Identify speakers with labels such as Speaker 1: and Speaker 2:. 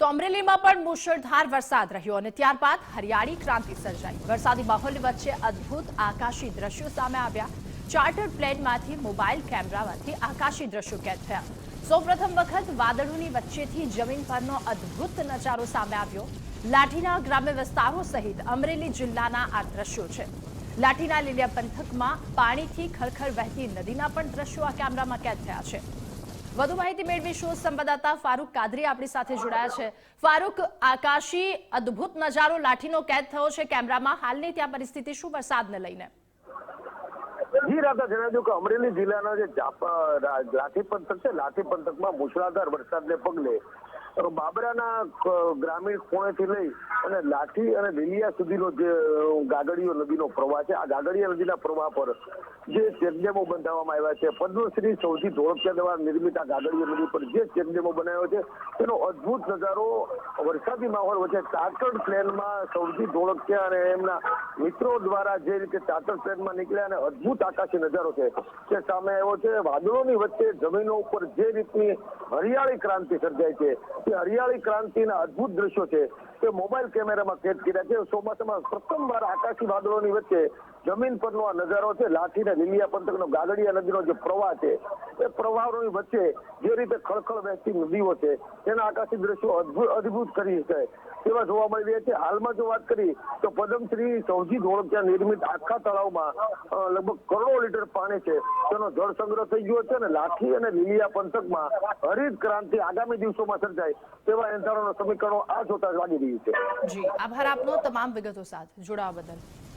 Speaker 1: તો અમરેલીમાં પણ મુશળધાર વરસાદ રહ્યો અને ત્યારબાદ હરિયાળી ક્રાંતિ સર્જાઈ. વરસાદી માહોલ વચ્ચે અદ્ભુત આકાશી દ્રશ્યો સામે આવ્યા. ચાર્ટર પ્લેનમાંથી મોબાઈલ કેમેરામાંથી આકાશી દ્રશ્યો કેદ થયા. સૌપ્રથમ વખત વાદળોની વચ્ચેથી જમીન પરનો અદ્ભુત નજારો સામે આવ્યો. લાઠીના ગ્રામ્ય વિસ્તારો સહિત અમરેલી જિલ્લાના આ દ્રશ્યો છે. લાઠીના લીલિયા પંથકમાં પાણીથી ખળખળ વહેતી નદીના પણ દ્રશ્યો આ કેમેરામાં કેદ થયા છે. વધુ માહિતી મેળવીશું સંવાદદાતા ફારૂક કાદરી આપણી સાથે જોડાયા છે. ફારૂક, આકાશી અદ્ભુત નજારો, લાઠીનો કેદ થયો છે કેમેરામાં. હાલની ત્યાં પરિસ્થિતિ શું વરસાદને લઈને?
Speaker 2: જી રાધા જણાવ્યું કે અમરેલી જિલ્લાના જે લાઠી પંથક છે, લાઠી પંથકમાં મુશળાધાર વરસાદને પગલે બાબરાના ગ્રામીણ ખૂણેથી લઈ અને લાઠી અને લીલિયા સુધીનો જે અ, ગાગડીયો નદીનો પ્રવાહ છે આ ગાગડીયા નદીના પ્રવાહ પર જે ચેકડેમો બંધાવવામાં આવ્યા છે પદ્મશ્રી સૌથી ધોળકિયા દ્વારા નિર્મિત આ ગાગડીયા નદી પર જે ચેકડેમો બનાવ્યો છે તેનો અદ્ભુત નજારો વરસાદી માહોલ વચ્ચે ચાર્ટર્ડ પ્લેનમાં સૌથી ધોળકિયા અને એમના મિત્રો દ્વારા જે રીતે ચાર્ટર્ડ પ્લેનમાં નીકળ્યા અને અદ્ભુત આકાશી નજારો છે તે સામે આવ્યો છે. વાદળોની વચ્ચે જમીનો ઉપર જે રીતની હરિયાળી ક્રાંતિ સર્જાય છે હરિયાળી ક્રાંતિના અદ્ભુત દ્રશ્યો છે. તે મોબાઈલ કેમેરામાં કેદ કર્યા છે. ચોમાસામાં પ્રથમવાર આકાશી વાદળોની વચ્ચે જમીન પરનો આ નજારો છે. લાઠી અને લીલિયા પંથકનો ગાગડિયા નદીનો જે પ્રવાહ છે, એ પ્રવાહોની વચ્ચે જે રીતે ખળખળ વહેતી નદીઓ છે, તેના આકાશી દ્રશ્યો અદભુત કરી શકાય તેવા જોવા મળી રહ્યા છે. હાલમાં જો વાત કરી તો પદમશ્રી સૌજી ધોળકિયા નિર્મિત આખા તળાવમાં લગભગ કરોડો લીટર પાણી છે. તેનો જળ સંગ્રહ થઈ ગયો છે અને લાઠી અને લીલિયા પંથકમાં હરિત ક્રાંતિ આગામી દિવસોમાં સર્જાય તેવા એંધારોના સમીકરણો આ જોતા લાગી રહ્યું છે
Speaker 1: જી. આભાર આપનો તમામ વિગતો સાથે. જોડાવા બદલ.